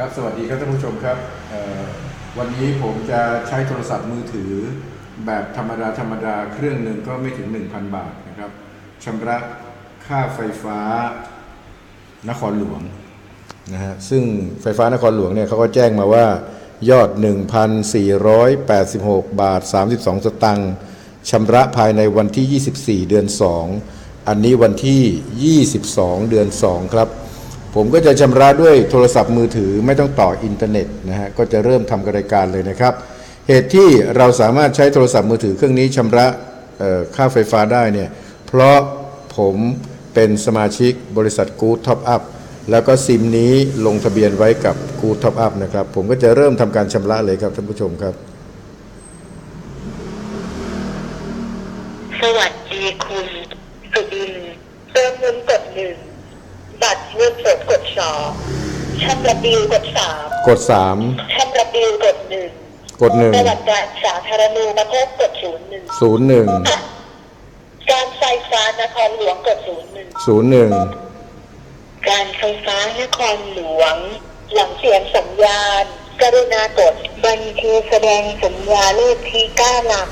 ครับ สวัสดีครับท่านผู้ชมครับวันนี้ผมจะใช้โทรศัพท์มือถือ แบบธรรมดาธรรมดาเครื่องหนึ่งก็ไม่ถึง 1,000 บาทนะครับชำระค่าไฟฟ้านครหลวงนะฮะซึ่งไฟฟ้านครหลวงเนี่ยเขาก็แจ้งมาว่ายอด 1,486 บาท 32 สตังค์ชำระภายในวันที่ 24 เดือน 2 อันนี้วันที่ 22 เดือน 2 ครับ ผมก็จะชำระด้วยโทรศัพท์มือถือไม่ต้องต่ออินเทอร์เน็ตนะฮะก็จะเริ่มทำรายการเลยนะครับ เหตุที่เราสามารถใช้โทรศัพท์มือถือเครื่องนี้ชำระค่าไฟฟ้าได้เนี่ยเพราะผมเป็นสมาชิกบริษัทกู๊ดท็อปอัพแล้วก็ซิมนี้ลงทะเบียนไว้กับกู๊ดท็อปอัพนะครับ ผมก็จะเริ่มทำการชำระเลยครับท่านผู้ชมครับ สวัสดีคุณสุบินเติมเงินกดหนึ่ง บัตรเงินสดกดสองชำระบิลกดสามกดชำระบิลกดหนึ่ง3กดประวัติการสาธารณูปโภคกดศูนย์หนึ่ง1 01การไฟฟ้านครหลวงกดศูนย์หนึ่ง01การไฟฟ้านครหลวง หลังเสียงสัญญาณ กรุณากดบันทึกแสดงสัญญาเลขที่เก้าหลัก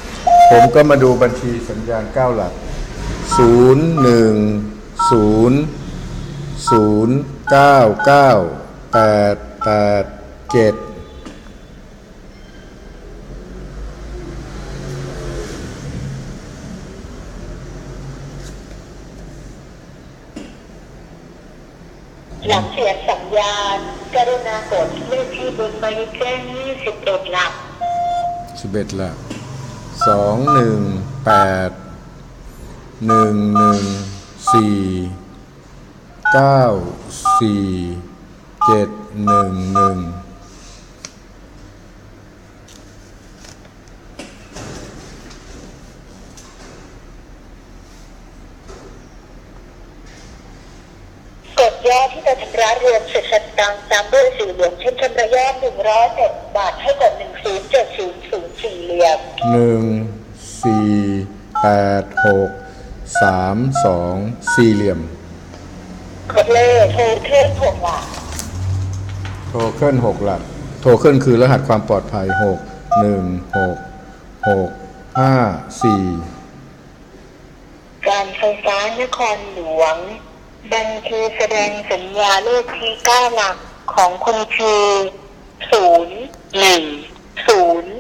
ผมก็มาดูบัญชีสัญญาณ9หลัก 0 1 0 0 9 9 8 8 7หลังเสียงสัญญาณกรุณากดเลขที่บนใบแจ้ง21หลัก11หลัก2 1 8 1 1 4 9 4 7 1 1กดยอดที่จะชำระรวมเสร็จสตังค์ตามด้วยสีเหลืองเช่นชำระยอด107บาทให้กด107004เหลี่ยมหนึ่งสี่แปดหกสามสองสี่เหลี่ยม กดเลขโทรเครื่องหกหลักโทเค็นหกหลัก โทเค็นคือรหัสความปลอดภัยหกหนึ่งหกหกห้าสี่การไฟฟ้านครหลวง บันทึกแสดงสัญญาเลขที่เก้าหลักของคุณคือศูนย์หนึ่งศูนย์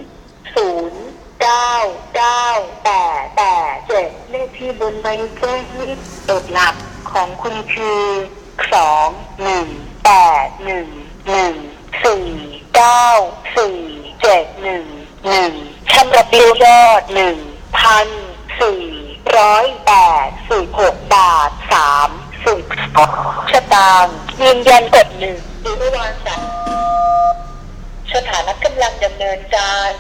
ศูนย์เก้าเก้าแปดแปดเจ็ดเลขที่บนใบแจ้งยี่สิบเอ็ดหลัก ของคุณคือสองหนึ่งแปดหนึ่งหนึ่งสี่เก้าสี่เจ็ดหนึ่งหนึ่งชำระบิลยอดหนึ่งพันสี่ร้อยแปดสิบหกบาทสามสิบสตางค์ยืนยันกดหนึ่งดูเมื่อวานสัตว์สถานะกำลังดำเนินการ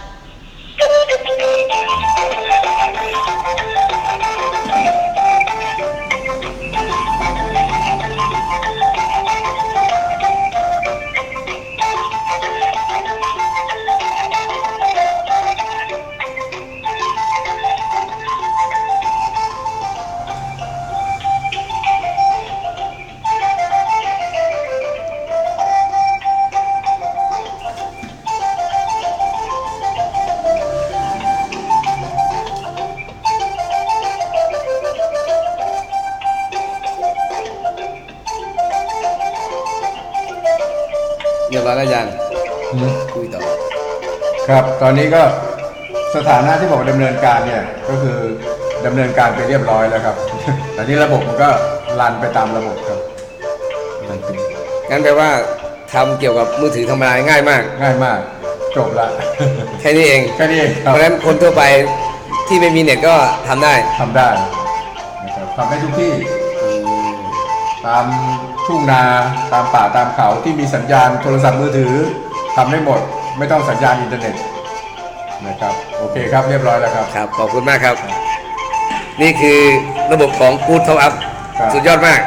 เรียบร้อยแล้วยังคุยต่อ ครับตอนนี้ก็สถานะที่บอกดำเนินการเนี่ยก็คือดำเนินการไปเรียบร้อยแล้วครับตอนนี้ระบบมันก็รันไปตามระบบครับ งั้นแปลว่าทำเกี่ยวกับมือถือธรรมดาง่ายมาก ง่ายมาก จบละแค่นี้เอง แค่นี้เองคเพรับราะฉะนั้นคนทั่วไปที่ไม่มีเน็ตก็ทำได้ ทำได้นะครับทำได้ทุกที่ ตามทุ่งนาตามป่าตามเขาที่มีสัญญาณโทรศัพท์มือถือทำได้หมด ไม่ต้องสัญญาณอินเทอร์เน็ตนะครับโอเคครับเรียบร้อยแล้วครับ ครับ ขอบคุณมากครับ นี่คือระบบของ Good Top Up ครับ สุดยอดมาก